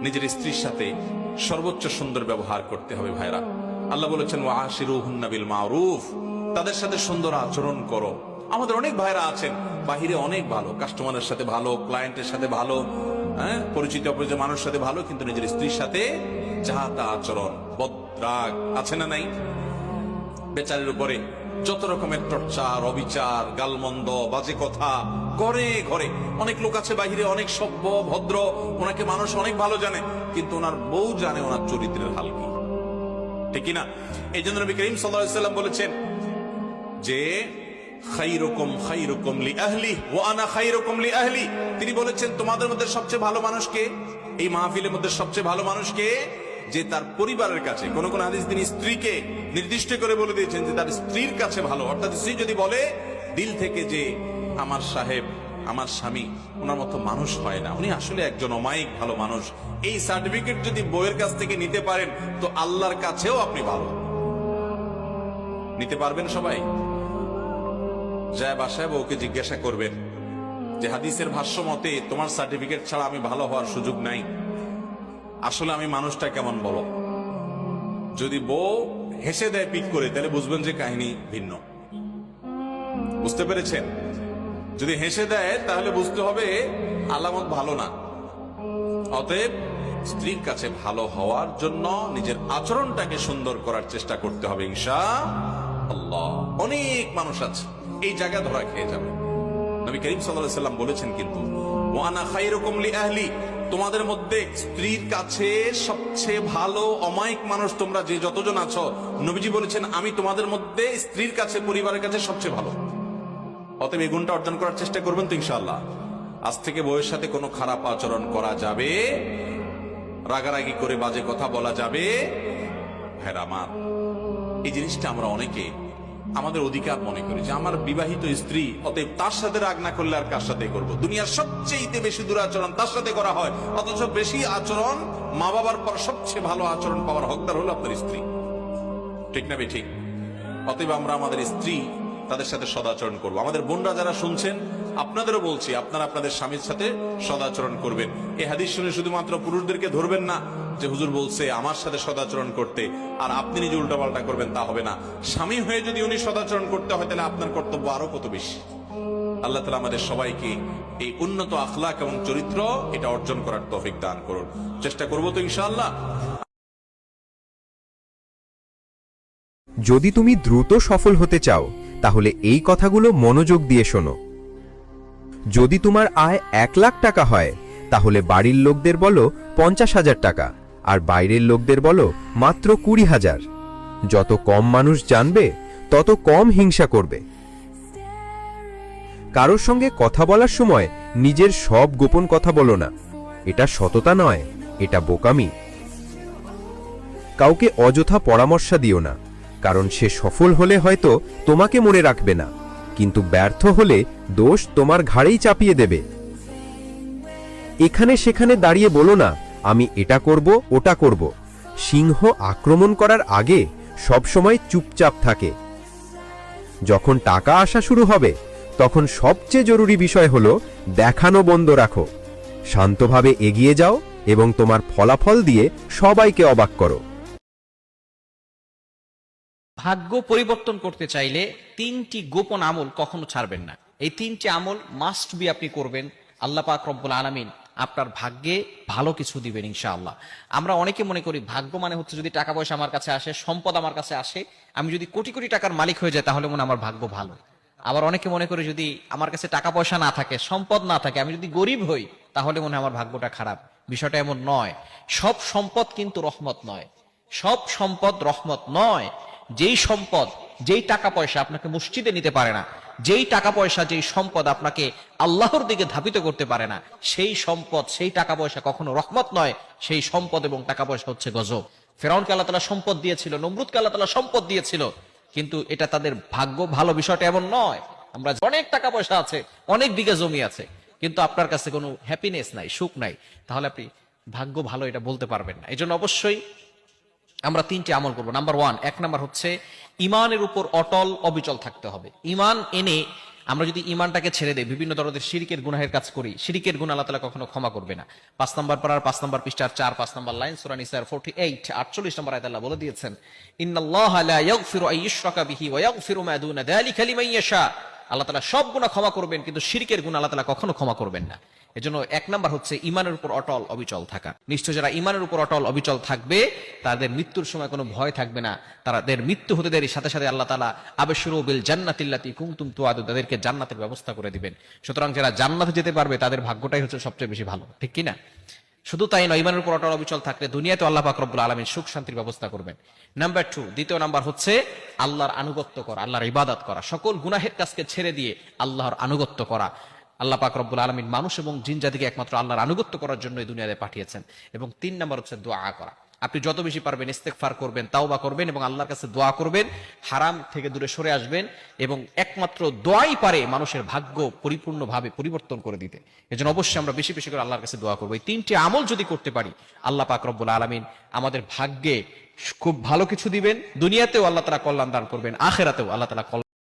নিজের স্ত্রীর সাথে সর্বোচ্চ সুন্দর ব্যবহার করতে হবে ভাইরা। আল্লাহ বলেছেন ওয়া আশিরুহুন্না বিল মারুফ। তাদের সাথে সুন্দর আচরণ করো। আমাদের অনেক ভাইরা আছেন, বাহিরে অনেক ভালো, কাস্টমারের সাথে ভালো, ক্লায়েন্টের সাথে ভালো হ্যাঁ পরিচিত অপরিচিত মানুষের সাথে ভালো, কিন্তু নিজের স্ত্রীর সাথে যাহা তা আচরণ, বদ্রাগ আছে না নাই? বেচারের উপরে যত রকমের টর্চার অবিচার, গালমন্দ, বাজে কথা, ঘরে ঘরে। অনেক লোক আছে বাহিরে, অনেক সভ্য, ভদ্র, ওনাকে মানুষ অনেক ভালো জানে, কিন্তু ওনার বউ জানে ওনার চরিত্রের হাল কি। ঠিক না এই জন্য নবী করিম সাল্লাম বলেছেন, যে তিনি বলেছেন, তোমাদের মধ্যে সবচেয়ে ভালো মানুষকে এই মাহফিলের মধ্যে সবচেয়ে ভালো মানুষকে যে তার পরিবারের কাছে কোন কোন হাদিস তিনি স্ত্রীকে নির্দিষ্ট করে বলে দিয়েছেন যে তার স্ত্রীর কাছে ভালো। অর্থাৎ স্ত্রী যদি বলে, দিল থেকে যে আমার সাহেব, আমার স্বামী, ওনার মতো মানুষ হয় না। উনি আসলে একজন অমায়িক, ভালো মানুষ। এই সার্টিফিকেট যদি বইয়ের কাছ থেকে নিতে পারেন, তো আল্লাহর কাছেও আপনি ভালো। নিতে পারবেন সবাই? যায় বাসায় বউকে জিজ্ঞাসা করবেন যে, হাদিসের ভাষ্য মতে তোমার সার্টিফিকেট ছাড়া আমি ভালো হওয়ার সুযোগ নাই। আসলে আমি মানুষটা কেমন বলো? যদি বউ হেসে দেয় পিক করে, তাহলে বুঝবেন যে কাহিনী ভিন্ন। বুঝতে পেরেছেন? যদি হেসে দেয়, তাহলে বুঝতে হবে আলামত ভালো না। অতএব স্ত্রীর কাছে ভালো হওয়ার জন্য নিজের আচরণটাকে সুন্দর করার চেষ্টা করতে হবে, ইনশা আল্লাহ। অনেক মানুষ আছে, এই জায়গা ধরা খেয়ে যাবে। নবী করিম সাল্লাল্লাহু সাল্লাম বলেছেন কিন্তু আহলি তোমাদের মধ্যে স্ত্রীর কাছে সবচেয়ে ভালো, অমায়িক মানুষ তোমরা যে যতজন আছো, নবীজি বলেছেন, আমি তোমাদের মধ্যে স্ত্রীর কাছে, পরিবারের কাছে সবচেয়ে ভালো। অতএব এই গুণটা অর্জন করার চেষ্টা করবেন তো ইনশাআল্লাহ। আজ থেকে বউয়ের সাথে কোনো খারাপ আচরণ করা যাবে, রাগারাগি করে বাজে কথা বলা যাবে। হ্যাঁ এই জিনিসটা আমরা অনেকে আমাদের অধিকার মনে করি যে আমার বিবাহিত স্ত্রী, অতএব তার সাথে রাগ না করলে আর কার সাথে করব? দুনিয়ার সবচেয়ে বেশি দুরাচরণ তার সাথে করা হয়। অথচ বেশি আচরণ মা বাবার পর সবচেয়ে ভালো আচরণ পাওয়ার হকদার হলো আপনার স্ত্রী। ঠিক না ঠিক অতএব আমরা আমাদের স্ত্রী তাদের সাথে সদাচরণ করব। আমাদের বোনরা যারা শুনছেন আপনাদেরও বলছি, আপনারা আপনাদের স্বামীর সাথে সদাচরণ করবেন। এই হাদিস শুনে শুধুমাত্র পুরুষদেরকে ধরবেন না, যে হুজুর বলছে, আমার সাথে সদাচরণ করতে। আর আপনি নিজে উল্টাপাল্টা করবেন, তা হবে না। স্বামী হয়ে যদি উনি সদাচরণ করতে হয়, তাহলে আপনার কর্তব্য আরও কত বেশি? আল্লাহ তালা আমাদের সবাইকে এই উন্নত আখলাক এবং চরিত্র এটা অর্জন করার তৌফিক দান করুন। চেষ্টা করব তো ইনশাআল্লাহ। যদি তুমি দ্রুত সফল হতে চাও, তাহলে এই কথাগুলো মনোযোগ দিয়ে শোনো। যদি তোমার আয় এক লাখ টাকা হয়, তাহলে বাড়ির লোকদের বলো পঞ্চাশ হাজার টাকা, আর বাইরের লোকদের বলো মাত্র কুড়ি হাজার। যত কম মানুষ জানবে, তত কম হিংসা করবে। কারোর সঙ্গে কথা বলার সময় নিজের সব গোপন কথা বলো না। এটা সততা নয়, এটা বোকামি। কাউকে অযথা পরামর্শ দিও না, কারণ সে সফল হলে হয়তো তোমাকে মনে রাখবে না। কিন্তু ব্যর্থ হলে দোষ তোমার ঘাড়েই চাপিয়ে দেবে। এখানে সেখানে দাঁড়িয়ে বলো না, আমি এটা করব, ওটা করব। সিংহ আক্রমণ করার আগে সবসময় চুপচাপ থাকে। যখন টাকা আসা শুরু হবে, তখন সবচেয়ে জরুরি বিষয় হলো দেখানো বন্ধ রাখো। শান্তভাবে এগিয়ে যাও এবং তোমার ফলাফল দিয়ে সবাইকে অবাক করো। ভাগ্য পরিবর্তন করতে চাইলে তিনটি গোপন আমল কখনো ছাড়বেন না। এই তিনটি আমল মাস্ট বি আপনি করবেন। আল্লাহ পাক রব্বুল আলামিন আপনার ভাগ্যে ভালো কিছু দিবেন ইনশাআল্লাহ। আমরা অনেকে মনে করি, ভাগ্য মানে হচ্ছে যদি টাকা পয়সা আমার কাছে আসে, সম্পদ আমার কাছে আসে, আমি যদি কোটি কোটি টাকার মালিক হয়ে যাই, তাহলে মনে আমার ভাগ্য ভালো। আবার অনেকে মনে করে যদি আমার কাছে টাকা পয়সা না থাকে, সম্পদ না থাকে, আমি যদি গরিব হই, তাহলে মনে আমার ভাগ্যটা খারাপ। বিষয়টা এমন নয়। সব সম্পদ কিন্তু রহমত নয়। সব সম্পদ রহমত নয়। যেই সম্পদ, যেই টাকা পয়সা আপনাকে মসজিদে নিতে পারে না, যেই টাকা পয়সা, যেই সম্পদ আপনাকে আল্লাহর দিকে ধাবিত করতে পারে না, সেই সম্পদ, সেই টাকা পয়সা কখনো রহমত নয়, সেই সম্পদ এবং টাকা পয়সা হচ্ছে গজব। ফেরাউনকে আল্লাহ তালা সম্পদ দিয়েছিল, নমরুদকে আল্লাহ তালা সম্পদ দিয়েছিল, কিন্তু এটা তাদের ভাগ্য ভালো বিষয়টা এমন নয়। আমরা অনেক টাকা পয়সা আছে, অনেক বিঘা জমি আছে, কিন্তু আপনার কাছে কোনো হ্যাপিনেস নাই, সুখ নাই। তাহলে আপনি ভাগ্য ভালো এটা বলতে পারবেন না। এই জন্য অবশ্যই আমরা তিনটি আমল করব। নাম্বার ওয়ান এক নাম্বার হচ্ছে ইমানের উপর অটল, অবিচল থাকতে হবে। ইমান এনে আমরা যদি ইমানটাকে ছেড়ে দেই, বিভিন্ন ধরনের শিরিকের গুনাহের কাজ করি, শিরিকের গুণ আল্লাহ তালা কখনো ক্ষমা করবে না। পাঁচ নম্বর পাড়ার পাঁচ নম্বর পৃষ্ঠার চার, পাঁচ নম্বর লাইন সুরান ইসার ফোর্টি এইট আটচল্লিশ নম্বর আয়াত বলে দিয়েছেন, ইন্নাল্লাহ লা ইয়াগফিরু আন ইউশরাকা বিহি ওয়া ইয়াগফিরু মা দুনা যালিকা লিমান ইয়াশা। আল্লাহ তালা সব গুণা ক্ষমা করবেন, কিন্তু শিরিকের গুণ আল্লাহ তালা কখনো ক্ষমা করবেন না। এজন্য এক নাম্বার হচ্ছে ইমানের উপর অটল অবিচল থাকা। নিশ্চয় যারা ইমানের উপর অটল অবিচল থাকবে, তাদের মৃত্যুর সময় কোনো ভয় থাকবে না। তাদের মৃত্যু হতে দেরি সাথে সাথে আল্লাহ তালা আবেশুরু বিল জান্নাতিল্লাতি কুমতুম তুয়াদু তাদেরকে জান্নাতের ব্যবস্থা করে দিবেন। সুতরাং যারা জান্নাতে যেতে পারবে, তাদের ভাগ্যটাই হচ্ছে সবচেয়ে বেশি ভালো। ঠিক কি না শুধু তাই নয় ইমানের উপর অটল অবিচল থাকলে দুনিয়াতে আল্লাহ পাকরবুল আলমের সুখ শান্তির ব্যবস্থা করবেন। নাম্বার টু দ্বিতীয় নাম্বার হচ্ছে আল্লাহর আনুগত্য করা, আল্লাহর ইবাদত করা। সকল গুনাহের কাজকে ছেড়ে দিয়ে আল্লাহর আনুগত্য করা। আল্লাহ পাক রব্বুল আলমিন মানুষ এবং জিন জাতিকে একমাত্র আল্লাহর আনুগত্য করার জন্য এই দুনিয়াতে পাঠিয়েছেন। এবং তিন নম্বর হচ্ছে দোয়া করা। আপনি যত বেশি পারবেন ইস্তেকফার করবেন, তাওবা করবেন এবং আল্লাহর কাছে দোয়া করবেন, হারাম থেকে দূরে সরে আসবেন এবং একমাত্র দোয়াই পারে মানুষের ভাগ্য পরিপূর্ণভাবে পরিবর্তন করে দিতে। এজন্য অবশ্যই আমরা বেশি বেশি করে আল্লাহর কাছে দোয়া করব। এই তিনটি আমল যদি করতে পারি, আল্লাহ পাক রব্বুল আলমিন আমাদের ভাগ্যে খুব ভালো কিছু দিবেন, দুনিয়াতেও আল্লাহ তালা কল্যাণ দান করবেন, আখেরাতেও আল্লাহ তালা